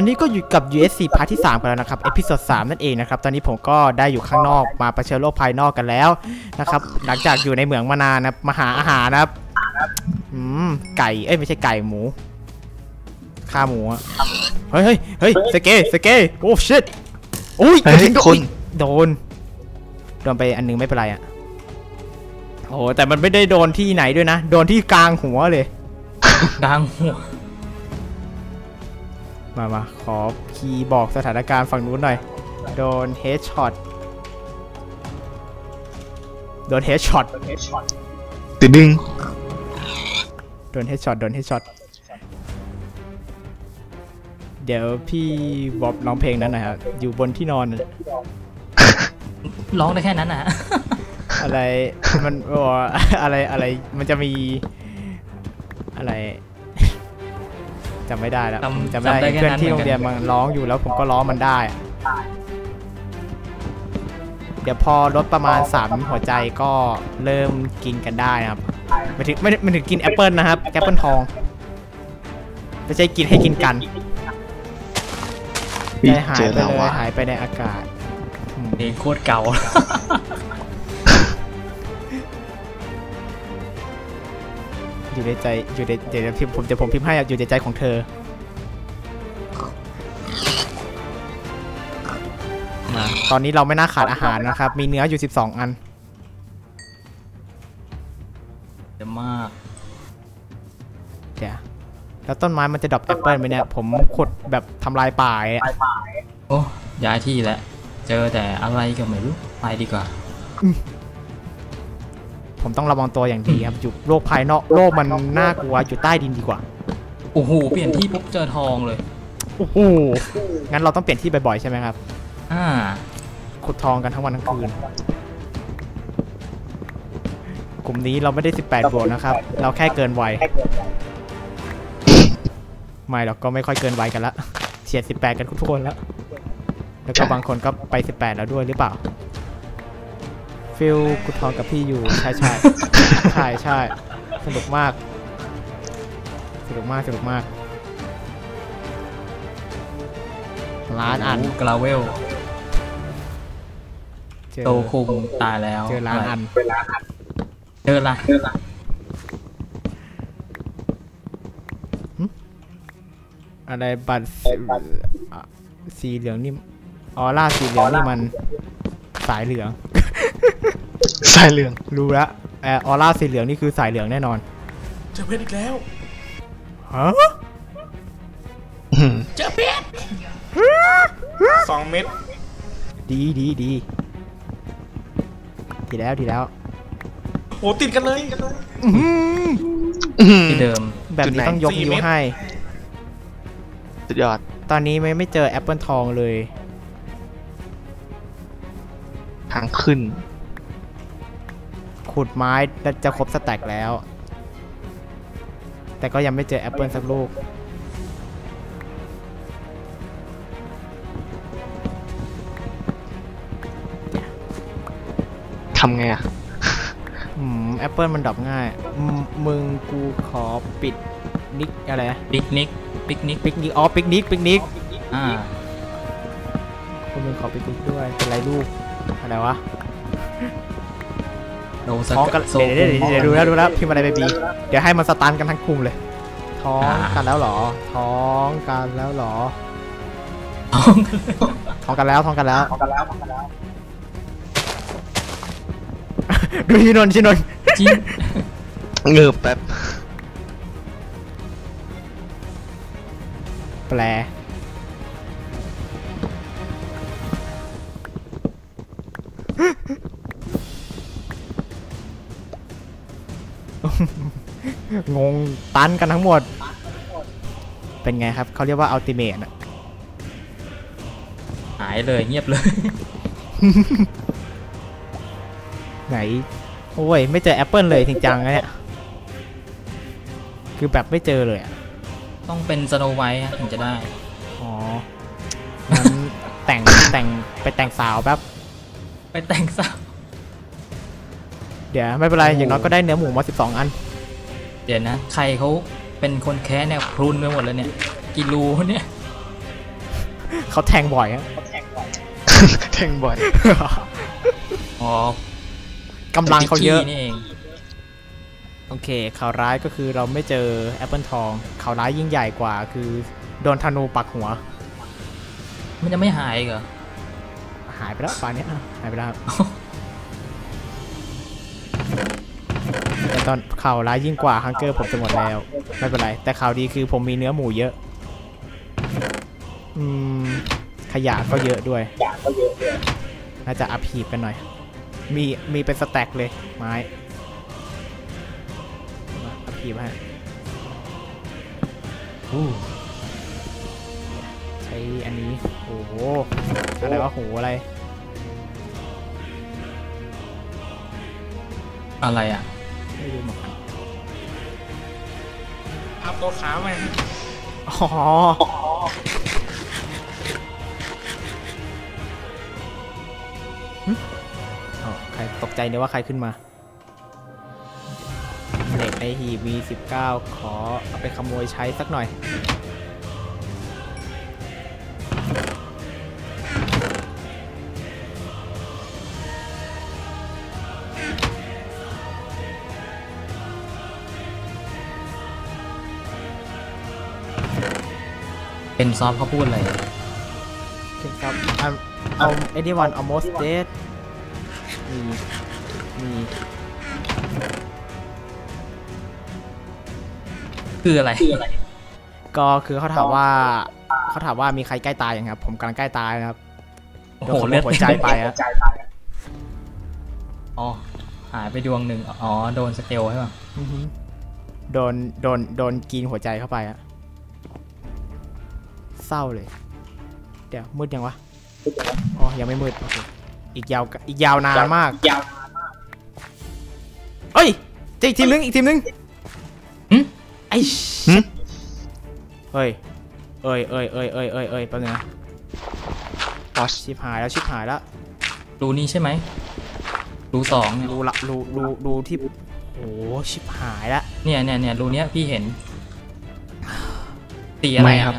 ตอนนี้ก็อยู่กับ USC พาร์ทที่ 3 กันแล้วนะครับ เอพิโซด3นั่นเองนะครับ ตอนนี้ผมก็ได้อยู่ข้างนอกมาเผชิญโลกภายนอกกันแล้วนะครับ หลังจากอยู่ในเหมืองมานานนะครับมาหาอาหารนะครับอืมไก่ เอ้ยไม่ใช่ไก่หมูฆ่าหมูอะเฮ้ยเฮ้ยเฮ้ยสเกสเกโอ้ชิตโอ้ยเฮ้ยกระถิ่นคุณโดน โดนไปอันนึงไม่เป็นไรอะโอ้โหแต่มันไม่ได้โดนที่ไหนด้วยนะ โดนที่กลางหัวเลย กลางหัว มามาขอคีย์บอกสถานการณ์ฝั่งนู้นหน่อย โดนเฮดช็อต โดนเฮดช็อต ติดดึงโดนเฮดช็อต โดนเฮดช็อต เดี๋ยวพี่บอบร้องเพลงนั้นหนะครับ อยู่บนที่นอนน่ะร้องได้แค่นั้นนะอะไร มันบอกว่าอะไร อะไร มันจะมี อะไร จำไม่ได้แล้วจำจำไม่ได้จำได้แค่เพื่อนนั้นที่เหมืโรอนกันงเรียนมัน ร้องอยู่แล้วผมก็ร้องมันได้อะเดี๋ยวพอลดประมาณสามหัวใจก็เริ่มกินกันได้นะครับไม่ถึงไม่ไม่ถึงกินแอปเปิลนะครับแอปเปิลทองไม่ใช่กินให้กินกันอุ๊ยใจหายเจอไปแล้วเลยว่ะหายไปในอากาศอืมเพลงโคตรเก่า อยู่ในใจอยู่ในเดี๋ยวพิมพ์ผมเดี๋ยวผมพิมพ์ให้อะอยู่ในใจของเธอ มาตอนนี้เราไม่น่าขาดอาหารนะครับ มีเนื้ออยู่ 12 อันเยอะมากเดี๋ยวแล้วต้นไม้มันจะดรอปแอปเปิลไหมเนี่ย ผมขุดแบบทำลายป่าอะโอ้ย้ายที่แล้วเจอแต่อะไรก็ไม่รู้ไปดีกว่า ผมต้องระวังตัวอย่างดีครับอยู่โลกภายนอกโลกมันน่ากลัวอยู่ใต้ดินดีกว่าโอ้โหเปลี่ยนที่ปุ๊บเจอทองเลยโอ้โหงั้นเราต้องเปลี่ยนที่บ่อยๆใช่ไหมครับ อ่าขุดทองกันทั้งวันทั้งคืนกลุ่มนี้เราไม่ได้ 18บวกนะครับ เราแค่เกินวัยไม่เราก็ไม่ค่อยเกินวัยกันละเฉียด18 กันทุกคนแล้ว แล้วก็บางคนก็ไป 18 แล้วด้วยหรือเปล่า ฟิลขุดทองกับพี่อยู่ใช่ใช่ใช่ใช่สนุกมาก สนุกมากสนุกมากล้านอันกราเวลเจอโตคุงตายแล้วเจอล้านอันเจอละอะไรบัตรสีอะสีเหลืองนี่ออร่าสีเหลืองนี่มันสายเหลือง สายเหลืองรู้ละแอออร่าสีเหลืองนี่คือสายเหลืองแน่นอนเจอเพชรอีกแล้วฮะอื้อเจอเพชรสองเม็ดดีดีดีดีแล้วดีแล้วโหติดกันเลยอื้อหืออื้อหือที่เดิม แบบนี้ต้องยกสี่นิ้วเม็ดให้ สุดยอด ตอนนี้ไม่ไม่เจอแอปเปิลทองเลย ทางขึ้น ขุดไม้แล้วจะครบสแต็กแล้ว แต่ก็ยังไม่เจอแอปเปิลสักลูก ทำไงอะอืมแอปเปิลมันดรอปง่ายอืมมึงกูขอปิดนิกอะไรนะปิกนิกปิกนิกปิกนิกอ๋อปิกนิกปิกนิกอ่าคุณมึงขอปิกนิกด้วยเป็นไรลูกอะไรวะโดส ท้องกันโซเดี๋ยวเดี๋ยวเดี๋ยวดูแล้วดูแล้วพิมพ์อะไรไปบีเดี๋ยวให้มันสตันกันทั้งกลุ่มเลย ท้องกันแล้วเหรอ ท้องกันแล้วเหรอ ท้องท้องกันแล้วท้องกันแล้วดูชินนท์ชินนท์จริงเงือบแป๊บแปล งงตันกันทั้งหมด เป็นไงครับ เขาเรียกว่าอัลติเม e อะหายเลยเงียบเลย ไหน โอ้ย ไม่เจอแอปเปิลเลยจริงจังนะเนี่ย คือแบบไม่เจอเลยอะต้องเป็นสโนไวท์ถึงจะได้ อ๋องั้นแต่งแต่งไปแต่งสาวแป๊บ ไปแต่งสาว เดี๋ยวไม่เป็นไรโอ้อย่างน้อยก็ได้เนื้อหมูมา12อัน เดี๋ยวนะ ใครเขาเป็นคนแค้แนวพรุนไปหมดเลยเนี่ย กิรูเนี่ยเขาแทงบ่อยฮะแทงบ่อยอ๋อกำลังเขาเยอะนี่เองโอเคข่าวร้ายก็คือเราไม่เจอแอปเปิลทองข่าวร้ายยิ่งใหญ่กว่า คือโดนธนูปักหัว มันจะไม่หายอีกเหรอหายไปแล้วปานนี้อะหายไปแล้ว แต่ตอนข่าวร้ายยิ่งกว่าฮังเกอร์ผมจะหมดแล้ว ไม่เป็นไร แต่ข่าวดีคือผมมีเนื้อหมูเยอะ อืม ขยะก็เยอะด้วย น่าจะอัพหีบกันหน่อย มีมีเป็นสแต็กเลย ไม้มาอัพหีบให้อู้ใช้อันนี้ โอ้โห อะไรวะโหอะไร อะไรอะ ไม่รู้เหมือนกันอัพตัวขามอ๋อหึอ๋อใครตกใจเนี่ยว่าใครขึ้นมาเด็กในหีบมี 19 ขอเอาไปขโมยใช้สักหน่อย ซอฟต์เขาพูดอะไรโอเคครับ I'm I'm anyone almost dead มีมีคืออะไร ก็คือเขาถามว่าเขาถามว่ามีใครใกล้ตายยังครับ ผมกำลังใกล้ตายนะครับโอ้โดโหนขโมเลือยดหัวใจไปอะอ๋อหายไปดวงหนึ่งอ๋อ โดนสเกลใช่ป่ะอือหือโดน โดน โดนกินหัวใจเข้าไปอะ เศร้าเลย เดี๋ยวมืดยังวะ อ๋อ ยังไม่มืดโอเคอีกยาว อีกยาวนานมากเอ้ยเจออีกทีมนึง อีกทีมนึงหึไอ้หึเฮ้ย เอ้ยเอ้ยเอ้ยเอ้ยเอ้ยเอ้ยแป๊บนึงนะวอชชิบหายแล้วชิบหายแล้วรูนี้ใช่ไหมรูสองเนี่ยรูละรูรูรูที่โอ้ชิบหายแล้วเนี่ยเนี่ยเนี่ยรูเนี้ยพี่เห็นตีอะไรไม่อะครับ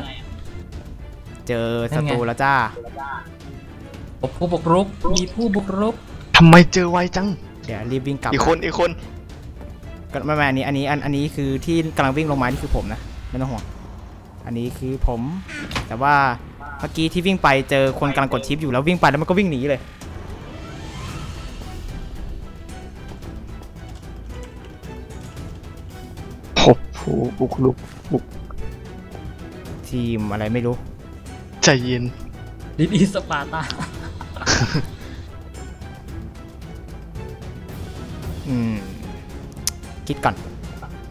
เจอศัตรูแล้วจ้าพบผู้บุกรุก มีผู้บุกรุกทำไมเจอไวจัง เดี๋ยวรีบวิ่งกลับ อีกคนอีกคนก็ไม่ไม่อันนี้อันนี้อันอันนี้คือที่กำลังวิ่งลงมานี่คือผมนะไม่ต้องห่วง อันนี้คือผม แต่ว่าเมื่อกี้ที่วิ่งไปเจอคนกำลังกดชิปอยู่แล้ววิ่งไปแล้วมันก็วิ่งหนีเลยพบผู้บุกลุกบุกทีมอะไรไม่รู้ ใจเย็นดิดีสปาร์ตาอืม คิดก่อน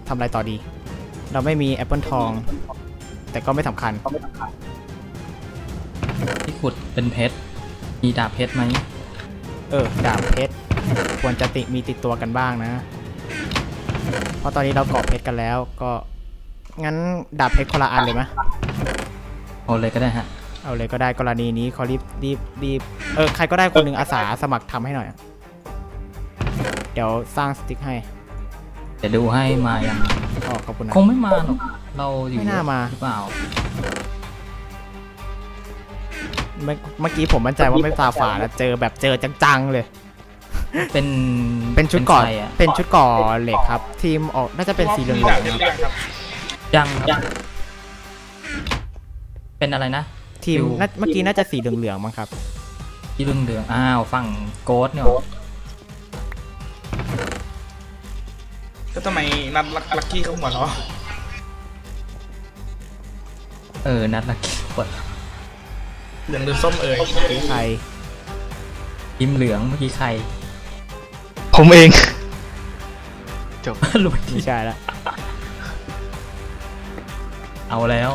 ทำอะไรต่อดี เราไม่มีแอปเปิลทอง แต่ก็ไม่สำคัญ ที่ขุดเป็นเพชร มีดาบเพชรไหม เออ ดาบเพชร ควรจะติมีติดตัวกันบ้างนะ เพราะตอนนี้เราเกาะเพชรกันแล้วก็ งั้นดาบเพชรคนละอันเลยไหมเอาเลยก็ได้ฮะ เอาเลยก็ได้กรณีนี้เขารีบรีบรีบเออใครก็ได้คนหนึ่งอาสาสมัครทำให้หน่อย เดี๋ยวสร้างสติ๊กให้เดี๋ยวดูให้มายังอ๋อขอบคุณนะคงไม่มาหรอกเราอยู่ไม่น่ามาหรือเปล่าเมื่อเมื่อกี้ผมมั่นใจว่าไม่ตาฝาดแล้วเจอแบบเจอจังๆเลย เป็นเป็นชุดก่อนใครอะเป็นชุดก่อเหล็กครับ ทีมออกน่าจะเป็นสีเหลืองๆดาบนะเดียวครับกันครับยังครับเป็นอะไรนะ ทีมอยู่น่าเมื่อกี้น่าจะสีเหลืองๆมั้งครับที่เรื่องเดืองอ้าวฝั่งโกดเนี่ยก็ทำไมนัดลักลักกี้เขาหัวเราะเออ นัดละกี่กดเหลืองหรือส้มเอ่ยใครทีมเหลืองเมื่อกี้ใคร ผมเอง จบรู้ทีไม่ใช่ละ เอาแล้ว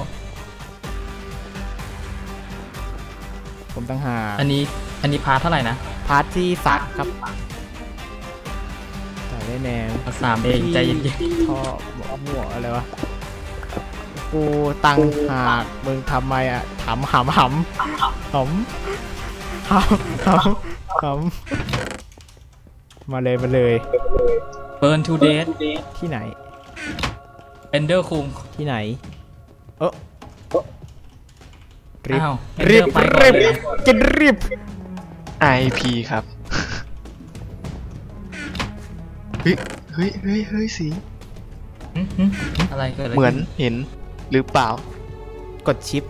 ผมตั้งหาอันนี้อันนี้พาร์ทเท่าไหร่นะ พาร์ทที่สามครับใส่ได้แนวพาร์ทสามเองใจเย็นท่อหัวอะไรวะกูตังหากมึงทำไมอะถามหำหำหำหำหำหำมาเลยมาเลยๆ Burn to Death ที่ไหน Ender คุงที่ไหน เออ รีบอ้าวรีบไปก่อนรีบเลย กินรีบ IP ครับ เฮ้ย เฮ้ย เฮ้ย เฮ้ย สี หึหึอะไรเกิดอะไรเหมือนขึ้เห็นหรือเปล่า กดชิป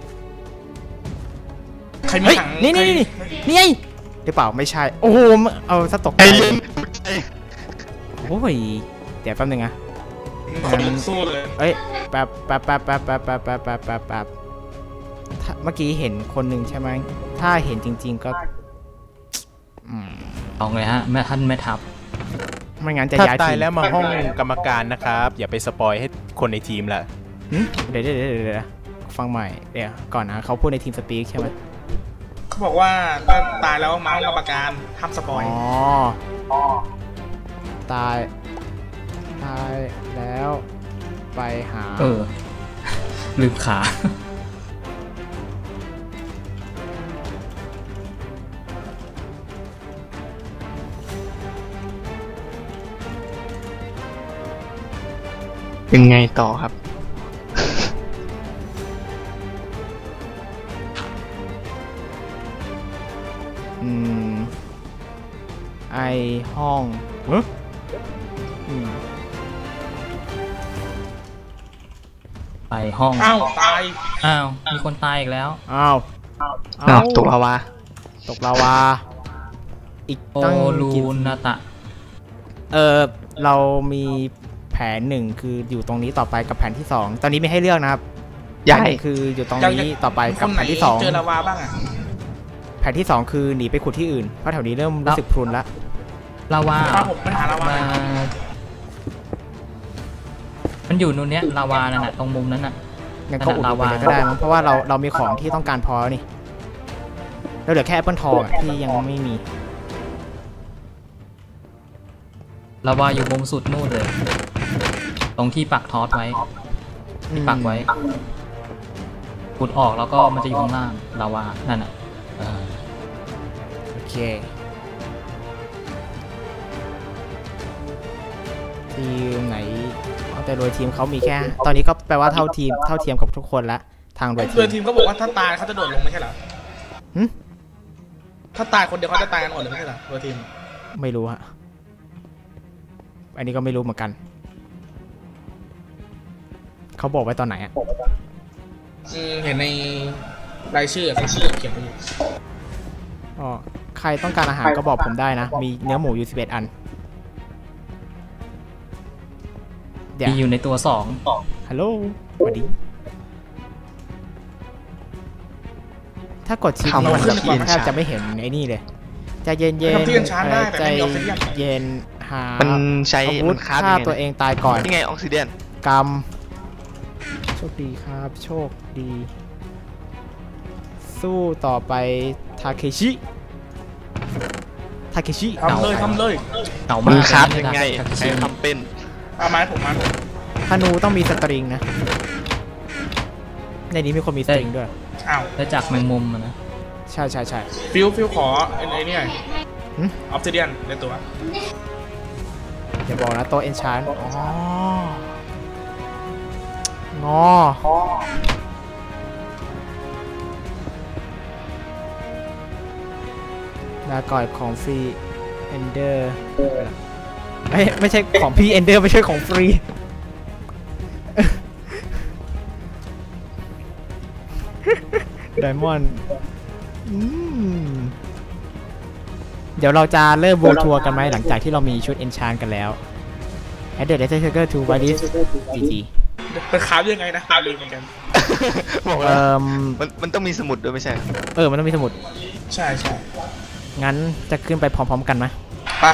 ใครมีเฮ้ย ถังนี่นี่ใครนี่นี่ไงหรือเปล่าไม่ใช่ โอ้โหเอาซะตกใจไอ้ยิงโอ้ย เดี๋ยวแป๊บนึงอะ คนสู้เลย เอ้ย แป๊บแป๊บแป๊บแป๊บแป๊บแป๊บแป๊บแป๊บแป๊บแป๊บถ้า เมื่อกี้เห็นคนหนึ่งใช่ไหม ถ้าเห็นจริง ๆ ก็อืมเอาไงฮะแม่ท่านแม่ทัพไม่งั้นจะถ้าย้ายตายทีมแล้วมาห้องกรรมการนะครับ อย่าไปสปอยให้คนในทีมละหึเดี๋ยวเดี๋ยวเดี๋ยวเดี๋ยวฟังใหม่ เดี๋ยวก่อนนะเขาพูดในทีมสปีกใช่ไหมเขาบอกว่าถ้าตายแล้วเมาส์กรรมการห้ามสปอ๋อยอ ตาย ตายแล้วไปหา เออ ลืมขา ยังไงต่อครับ อืม ไอห้องเฮ้ยอืมไปห้อง อ้าวตาย อ้าว มีคนตายอีกแล้ว อ้าว อ้าวตกลาวา ตกลาวา อีกโอตั้งลูกี่นาตะ เออเรามีแผนหนึ่งคืออยู่ตรงนี้ต่อไปกับแผนที่สองตอนนี้ไม่ให้เลือกนะครับย้ายแผนหนึ่งคืออยู่ตรงนี้ต่อไปคกับนไหแผนนที่สองเจอลาวาบ้างอะแผนที่สองคือหนีไปขุดที่อื่นเพราะแถวนี้เริ่มแล้รู้วสึกพรุนละลาวาพาผมไปหาลาวามามันอยู่นู่นเนี้ยลาวานั่นน่ะตรงมุมนั้นน่ะงั้นก็อุดลาไปวาเลยก็ได้มั้งเพราะว่าเราเรามีของที่ต้องการพอแล้วนี่แล้วเหลือแค่แอปเปิลทองอะที่ยังไม่มีลาวาอยู่มุมสุดนู่นเลย ตรงที่ปักทอสไว้ที่ปักไว้ขุดออกแล้วก็มันจะอยู่ข้างล่างลาวานั่นน่ะเออโอเคทีมไหนเอาแต่โดยทีมเขามีแค่ ตอนนี้ก็แปลว่าเท่าทีมเท่าเทียมกับทุกคนละทางโดยทีเพื่อนมทีมเขาบอกว่าถ้าตายเขาจะโดดลงไม่ใช่เหรอหึถ้าตายคนเดียวเขาจะตายกันหมดเลยไม่ใช่เหรอตัวทีม ไม่รู้ฮะอันนี้ก็ไม่รู้เหมือนกัน เขาบอกไว้ตอนไหนอะอืมเห็นในรายชื่อเขาเขียนไว้อยู่อ๋อใครต้องการอาหารก็บอกผมได้นะ มีเนื้อหมูอยู่11อันเดี๋ยวมีอยู่ในตัวสองฮัลโหลสวัสดี ถ้ากดชิปทำนี่มันมันที่แทบจะไม่เห็นไอ้นี่เลยใจเย็นเย็นทำที่กันชาร์จได้แต่ใจไม่มีออกซิเดียนเย็นหามันใช้อาวุมัธนคาบฆ่ายังไงตัวเองตายก่อน นี่ไงออกซิเดียนกรรม โชคดีครับ โชคดี สู้ต่อไป ทาเคชิ ทาเคชิทำเลยทำเลยเก่ามัมานกคาบเลยังไงนะใครทำเป็นเอาไม้ผมมาผมธนูต้องมีสตริงนะ ในนี้มีคนมีสตริงด้วย อ้าวแล้วจากแมงมุมอะนะ ใช่ใช่ใช่ฟิวฟิวขอไอ้ไอ้นี่หน่อยหึออฟซิเดียนในตัวอย่าบอกนะโต๊ะเอนชานอ๋อ งอลาก่อยของฟรีเอนเดอร์ไม่ไม่ใช่ของพี่เอนเดอร์ไม่ใช่ของฟรีไดมอนด์เดี๋ยวเราจะเริ่มโวทัวร์กันไหมหลังจากที่เรามีชุดเอนชานกันแล้ว Add the Letter Trigger to by this GG เป็นคราฟยังไงนะลืมเหมือนกันบอกเอ่แล้วมมันมันต้องมีสมุดด้วยไม่ใช่เหรอเออ มันต้องมีสมุด ใช่ใช่งั้นจะขึ้นไปพร้อมๆกันไหมไปะ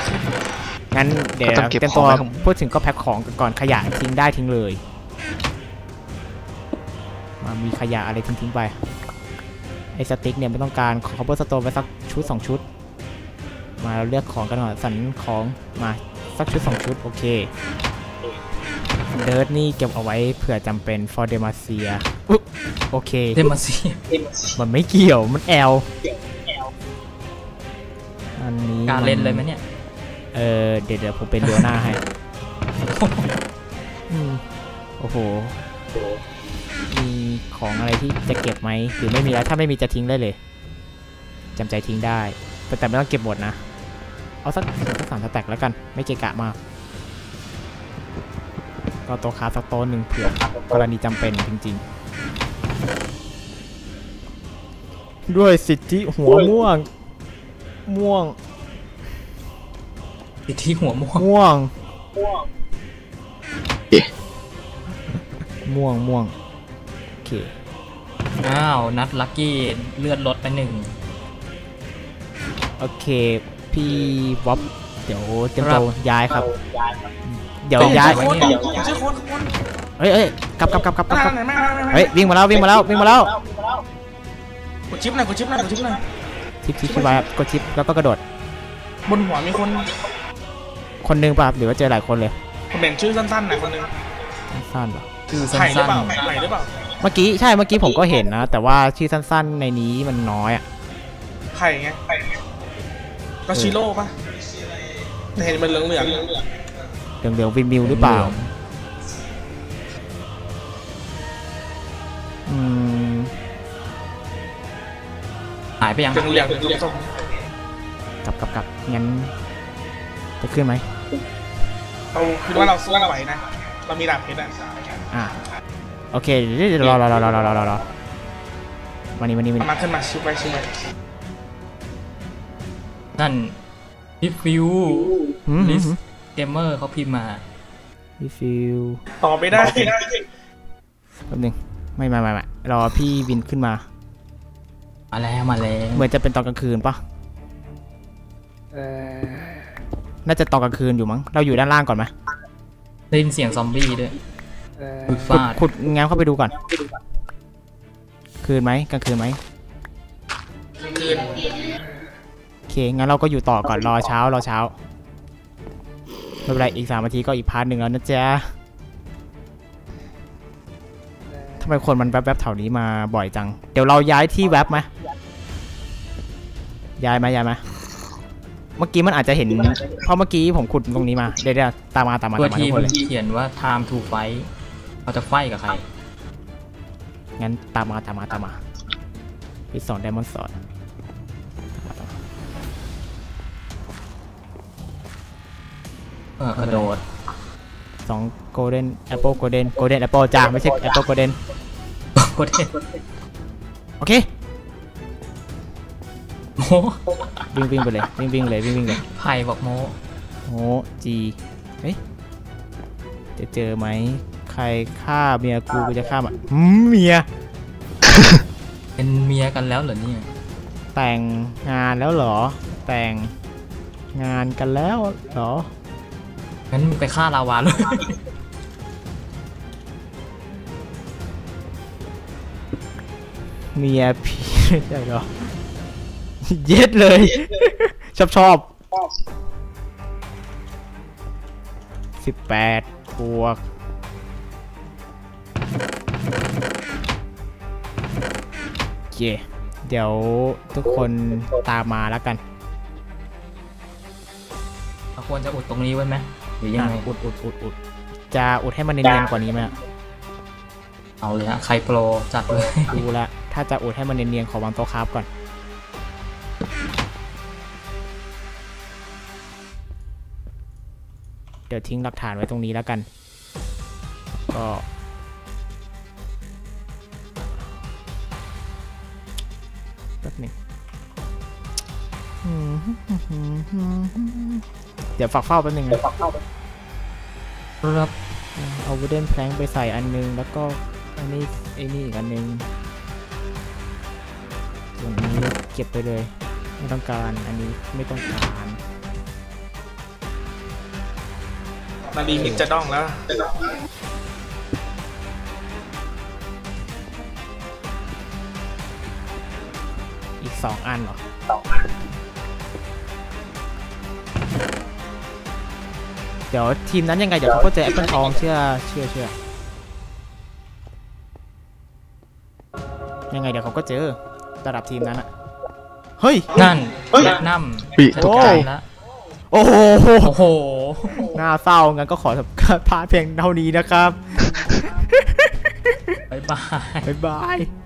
งั้นเดี๋ยวก็ต้องเก็บเตรียมขตัองวไว้ข้างพูดถึงก็แพ็คของกันก่อนขยะทิ้งได้ทิ้งเลย มามีขยะอะไรทิ้งๆไป ไอ้สติ๊กเนี่ยไม่ต้องการขอ cover stone ไปสักชุด2ชุด มาเราเลือกของกันหน่อยสันของมาสักชุด2ชุดโอเค เดิร์ดนี่เก็บเอาไว้เผื่อจำเป็น for demacia อุ๊บโอเค เดมาซีมันไม่เกี่ยว มันแอลอันนี้การเล่นเลยไหมเนี่ย เออเดี๋ยวเดี๋ยวผมเป็นดัวหน้าให้อืมโอ้โห มีของอะไรที่จะเก็บไหมหรือไม่มีแล้วถ้าไม่มีจะทิ้งได้เลยจำใจทิ้งได้ แต่แต่ไม่ต้องเก็บหมดนะ เอาสักสักสามสแต็กแล้วกัน ไม่เกะกะมาก ก็โต๊ะคราฟสักโต๊ะหนึ่งเผื่อกรณีจำเป็นจริง ๆ ด้วยสิทธิหัวม่วง ม่วงติดที่หัวม่วง ม่วง ม่วงม่วงโอเคอ้าว นัดลักกี้เลือดลดไปหนึ่ง โอเค พี่บ๊อบ เดี๋ยวเตรียมตัวย้ายครับ เดี๋ยวย้ายไว้เนี่ยเชื่อคนคนเฮ้ยเฮ้ยกลับกลับกลับกลับกลับกลับไหนไม่ไม่ไม่เฮ้ยวิ่งมาแล้ววิ่งมาแล้ววิ่งมาแล้วกดชิปหน่อยกดชิปหน่อยกดชิปหน่อยทิปทิปชิปไว้ครับกดทิปแล้วก็กระโดด บนหัวมีคน คนหนึงป่ะครับหรือว่าเจอหลายคนเลยผมเห็นชื่อสั้นๆหน่อยคนหนึงสั้นๆเหรอคือไผ่หรือสั้นเปล่าไผ่หรือเปล่าเมื่อกี้ใช่เมื่อกี้ผมก็เห็นนะ แต่ว่าชื่อสั้นๆในนี้มันน้อยอะไผ่ไงก็ชิโร่ปะ เห็นมันเหลืองเหลืองเหลืองเหลืองวินมิวหรือเปล่าอืมหายไปยังเหลืองเหลืองกลับกลับกลับงั้นจะขึ้นไหมเราคิดว่าเราสู้ไหวนะ เรามีดาบเพชรอะอ่าโอเคเดี๋ยวรอรอรอรอรอรอรอวันนี้วันนี้วันนี้มาขึ้นมาชิวไปชิวไปนั่น พี่ฟิวหืมหืลิมสหืมเกมเมอร์เขาพิมพ์มาพี่ฟิวต่อไปได้แป๊บนึงไม่ไม่ไม่ไม่รอพี่วินขึ้นมามาแล้วมาแล้วเหมือนจะเป็นตอนกลางคืนปะน่าจะตอนกลางคืนอยู่มั้ง เราอยู่ด้านล่างก่อนไหมได้ยินเสียงซอมบี้ด้วยขุดขุดฟาดขุดงั้นเข้าไปดูก่อน คืนไหมกลางคืนไหม เค งั้นเราก็อยู่ต่อก่อนรอเช้ารอเช้าไม่เป็นไรอีกสามนาทีก็อีกพาร์ทหนึ่งแล้วนะจ๊ะทำไมคนมันแวบๆแถวนี้มาบ่อยจัง เดี๋ยวเราย้ายที่แวบไหมย้ายไหมย้ายไหมเมื่อกี้มันอาจจะเห็น เพราะเมื่อกี้ผมขุดตรงนี้มา เดี๋ยวเดี๋ยวตามมาตามมาตัวตามมาทีทุกมคนเลยเขียนว่า time to fight เขาจะไฟกับใคร งั้นตามมาตามมาตามมาพี่สอนไดมอนด์สอน กระโดดสองโกลเด้นแอปเปิลโกลเด้นโกลเด้นแอปเปิลจ้าไม่ใช่แอปเปิลโกลเด้นโคตรเท่โอเคโมวิ่งวิ่งไปเลยวิ่งวิ่งเลยวิ่งวิ่งเลยไผ่บอกโมโอ้จีเฮ้ยจะเจอไหมใครฆ่าเมียกูกูจะฆ่ามันหืมเมียเป็นเมียกันแล้วเหรอเนี่ยแต่งงานแล้วเหรอ แต่งงานกันแล้วเหรอ งั้นมึงไปฆ่าลาวาเลยเมียพี่ไม่ใช่เหรอเย็ดเลย ชอบชอบสิบแปดบวกโอเคเดี๋ยวทุกคนตามมาแล้วกันเราควรจะอุดตรงนี้ไว้ไหม หรือยังไงอะอุดอุดอุดอุดจะอุดให้มันเนียนๆกว่านี้ไหมอะเอาเลยฮะใครโปรจัดเลยดูละถ้าจะอุดให้มันเนียนๆขอวางโต๊ะคราฟก่อนเดี๋ยวทิ้งหลักฐานไว้ตรงนี้แล้วกัน ก็แป๊บหนึง เดี๋ยวฝากเฝ้าแป๊บหนึงนะครับเอาวูเดนแพลงไปใส่อันนึง แล้วก็อันนี้ไอ้นี่อีกอันนึงส่วนนี้เก็บไปเลย ไม่ต้องการอันนี้ไม่ต้องการนาดีมิดจะด้องแล้วอีกสองอันเหรอ เดี๋ยวทีมนั้นยังไง เดี๋ยวเขาก็เจอแอปเปิลทองเชื่อเชื่อเชื่อยังไงเดี๋ยวเขาก็เจอระดับทีมนั้นอะเฮ้ย นั่นแนะนอุ๊ยำจะตกใจละโอ้โหโอ้โห น่าเศร้างั้นก็ขอพาร์ทเพียงเท่านี้นะครับบายบ๊ายบาย บ๊ายบาย